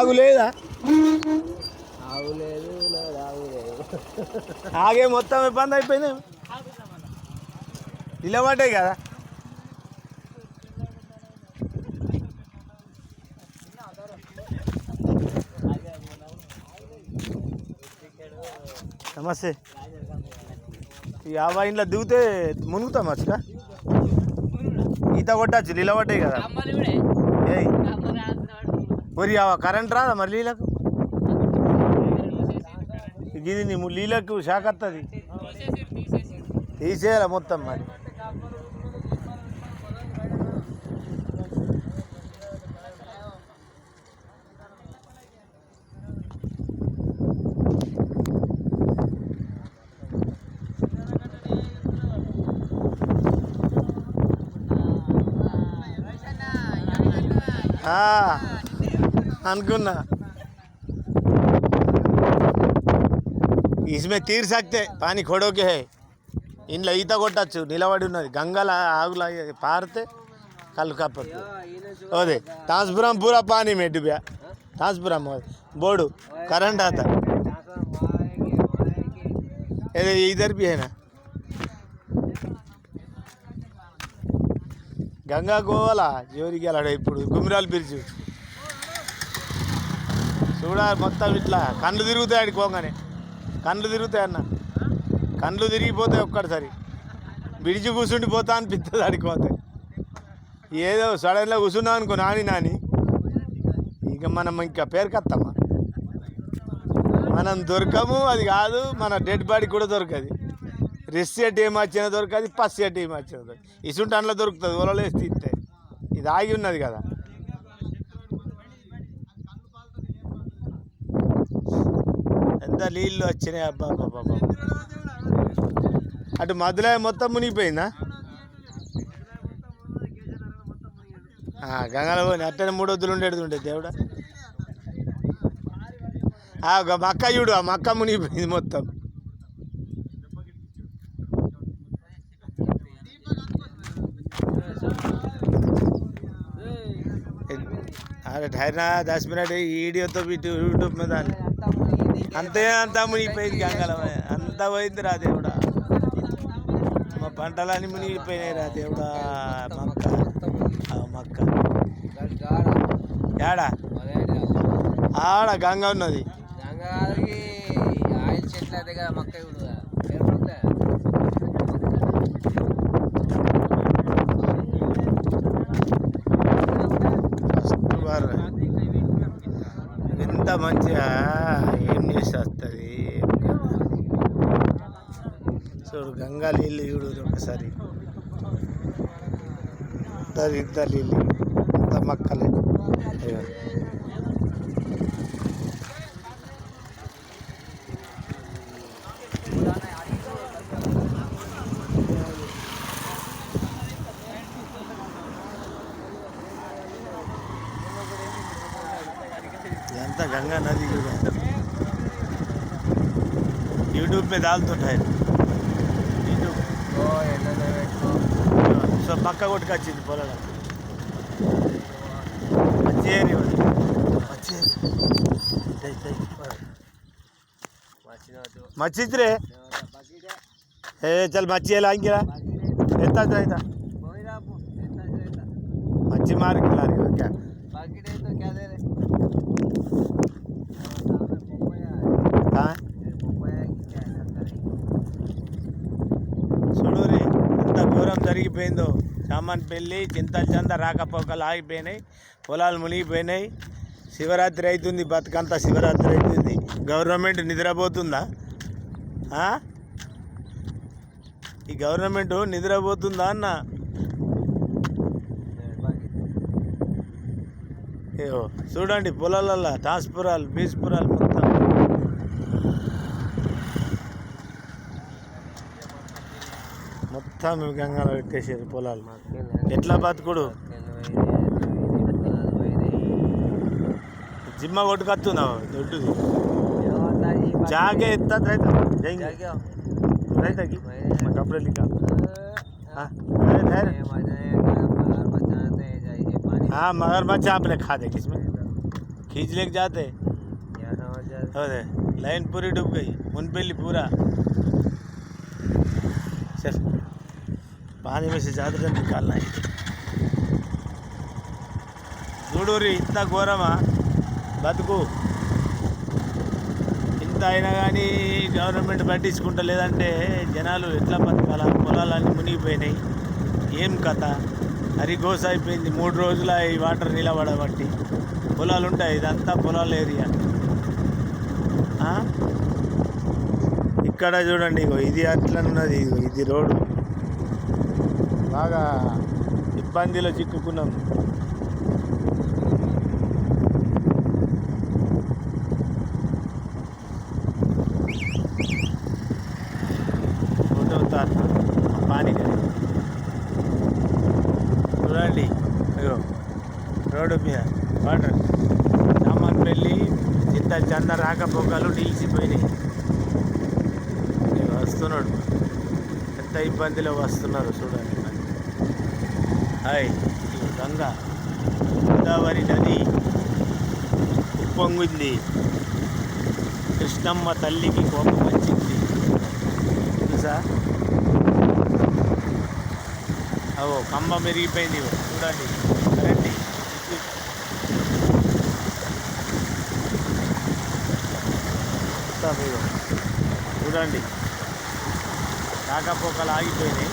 ఆగు లేదా ఆవు లేదు లేదు ఆవు లేదు ఆగే మొత్తం ఇబ్బంది అయిపోయింది నిలబడ్డాయి కదా నమస్తే ఈ యాభై ఇంట్లో దిగితే మునుగుతాం వచ్చుగా ఈత కొట్టచ్చు నిలబడ్డాయి కదా ఏయ్ మరి ఆ కరెంట్ రాదా మరి నీళ్ళకు ఇది నీ నీళ్ళకు షాక్ వస్తుంది తీసేయాలి మొత్తం మరి ఆ, అనుకున్నా. ఇసుమే తీరు సాక్తే పానీ కొడోకే హే. ఇంట్లో ఈత కొట్టచ్చు నిలబడి ఉన్నది. గంగల ఆగుల పారితే కళ్ళు కప్పచ్చు ఓదే తాన్స్పురం పూరా పానీ మెడ్డు బ్యా. తాన్స్పురం బోడు కరెంట్ ఆత. ఏదో ఇద్దరు బిహేనా గంగా గోవాల జోరికి వెళ్ళాడు ఇప్పుడు గుమిరాలు బ్రిడ్జ్ చూడాలి మొత్తం ఇట్లా. కళ్ళు తిరుగుతాయి ఆడికి పోగానే. కళ్ళు తిరుగుతాయి అన్న. కళ్ళు తిరిగిపోతాయి ఒక్కడిసారి. విడిచి కూర్చుండి పోతా అనిపిస్తుంది ఆడికి పోతే. ఏదో సడన్గా కూర్చున్నాం అనుకో నాని నాని. ఇక మనం ఇంకా పేరుకత్తమ్మా మనం దొరకము అది కాదు. మన డెడ్ బాడీ కూడా దొరకదు. రెస్ట్ సెట్ ఏం వచ్చినా దొరకదు పస్ సెట్ ఏం వచ్చినా దొరకదు. ఇసుంటి అందులో దొరుకుతుంది ఒలలో వేసి ఇది ఆగి ఉన్నది కదా. ఎంత నీళ్ళు వచ్చినాయి అబ్బా అబ్బా అబ్బా అటు మధ్యలో మొత్తం మునిగిపోయిందా ఆ, గంగలో పోయి అట్టనే మూడు వద్దులు ఉండేది ఉండే దేవుడా ఆ, ఒక మక్క చూడు ఆ మక్క మునిగిపోయింది మొత్తం अरे ठहरना दस मिनट ఈ వీడియోతో ఇటు యూట్యూబ్ మీద అంతే అంతా మునిగిపోయింది గంగలమే అంతా పోయింది రా దేవుడా. మా పంటలన్నీ మునిగిపోయినాయి రా దేవుడా. మక్క ఆ, మక్క ఏడా ఆడ గంగ ఉన్నది. గంగాధరికి ఆయిల్ చెట్లు అదే కదా మొక్క ఇప్పుడు ఏర్పడుతుందా ఫస్ట్ బార్ ఎంత మంచిగా ఏం చేసి వస్తుంది చూడు గంగా నీళ్ళు చూడు ఒకసారి. ఇద్దరు ఇద్దరు నీళ్ళు ఇంత మక్కలే అయ్యో. ఇదంతా గంగా నది కూడా యూట్యూబ్ మీద దాల్తుంటాయి యూట్యూబ్ ఓ ఎండలో పెట్టుకో సో పక్క కొట్టుకొచ్చింది పొలాల వచ్చేరి వచ్చేరి మర్చినట్టు మచ్చిత్రే బకెటే ఏ చల్ మచ్చి ఎలా ఇంకిరా ఎత్తా అయితే పోయిరాపు ఎంత ఎంత మచ్చి మార్కి లారీ ఓకే బకెట్ అయితే క్యాదే రే చూడూరి ఎంత ఘోరం జరిగిపోయిందో. సామాన్ పెళ్ళి చింతలు చంద రాకపోకలు ఆగిపోయినాయి పొలాలు మునిగిపోయినాయి. శివరాత్రి అవుతుంది బతుకంతా శివరాత్రి అవుతుంది గవర్నమెంట్ నిద్రపోతుందా? ఈ గవర్నమెంట్ నిద్రపోతుందా అన్న? చూడండి పొలాలల్లో టాస్పురాలు బీజ్పురాలు మొత్తం. మొత్తం గంగాలో పెట్టేసారు పొలాలు. ఎట్లా బతుకుడు? జిమ్మ కొట్టుకొస్తున్నావు దొడ్డు జాగే ఎత్తా ठहर हाँ मगरमच्छ आपने खा दे किसमें खींच लेके जाते क्या समझ जाते अरे लाइन पूरी डूब गई मुनपेली पूरा चल पानी में से ज़्यादा जब निकालना है చూడూరి ఇంత ఘోరమా బతుకు ఇంత అయినా కానీ గవర్నమెంట్ పట్టించుకుంటా లేదంటే జనాలు ఎట్లా బతకాల పొలాలన్నీ మునిగిపోయినాయి ఏం కథ హరిగోస అయిపోయింది. మూడు రోజుల ఈ వాటర్ నిలబడబట్టి. పొలాలు ఉంటాయి. ఇదంతా పొలాల ఏరియా. ఇక్కడ చూడండి ఇగో ఇది అట్లనున్నది ఇగో ఇది రోడ్డు. బాగా ఇబ్బందిలో చిక్కుకున్నాం ఫోటో ఉతార్ పానీ కరి. చూడండి అయ్యో రోడ్డు మీద వాటర్ సామాన్ పెళ్ళి ఇంత చంద రాకపోకలు నిలిచిపోయినాయి వస్తున్నాడు. ఎంత ఇబ్బందిలో వస్తున్నారు చూడండి హాయ్ ఇగో గంగ. గోదావరి నది ఉప్పొంగింది. కృష్ణమ్మ తల్లికి కోపం వచ్చింది. తెలుసా అవో కమ్మ మెరిగిపోయింది చూడండి కరెంట్ చూడండి. రాకపోకలు ఆగిపోయినాయి